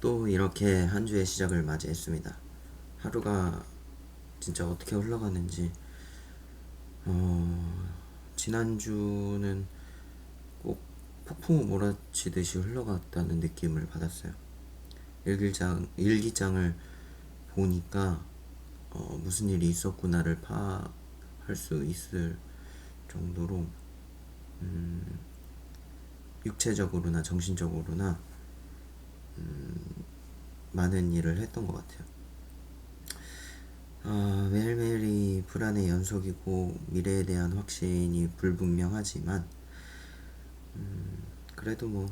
또 이렇게 한 주의 시작을 맞이했습니다. 하루가 진짜 어떻게 흘러가는지, 어, 지난주는 꼭 폭풍우 몰아치듯이 흘러갔다는 느낌을 받았어요. 일기장, 일기장을 보니까, 어, 무슨 일이 있었구나를 파악할 수 있을 정도로, 음, 육체적으로나 정신적으로나 많은 일을 했던 것 같아요. 아, 매일매일이 불안의 연속이고 미래에 대한 확신이 불분명하지만 음, 그래도 뭐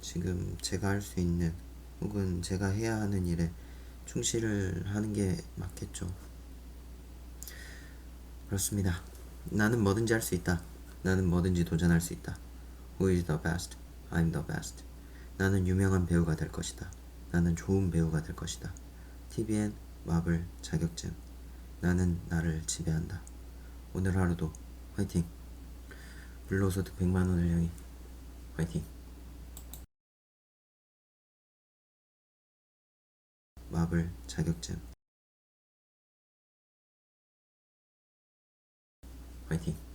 지금 제가 할 수 있는 혹은 제가 해야 하는 일에 충실을 하는 게 맞겠죠. 그렇습니다. 나는 뭐든지 할 수 있다. 나는 뭐든지 도전할 수 있다. Who is the best? I'm the best. 나는 유명한 배우가 될 것이다. 나는 좋은 배우가 될 것이다. TVN 마블 자격증. 나는 나를 지배한다. 오늘 하루도 화이팅. 불로소득 100만 원을 향해 화이팅. 마블 자격증. 화이팅.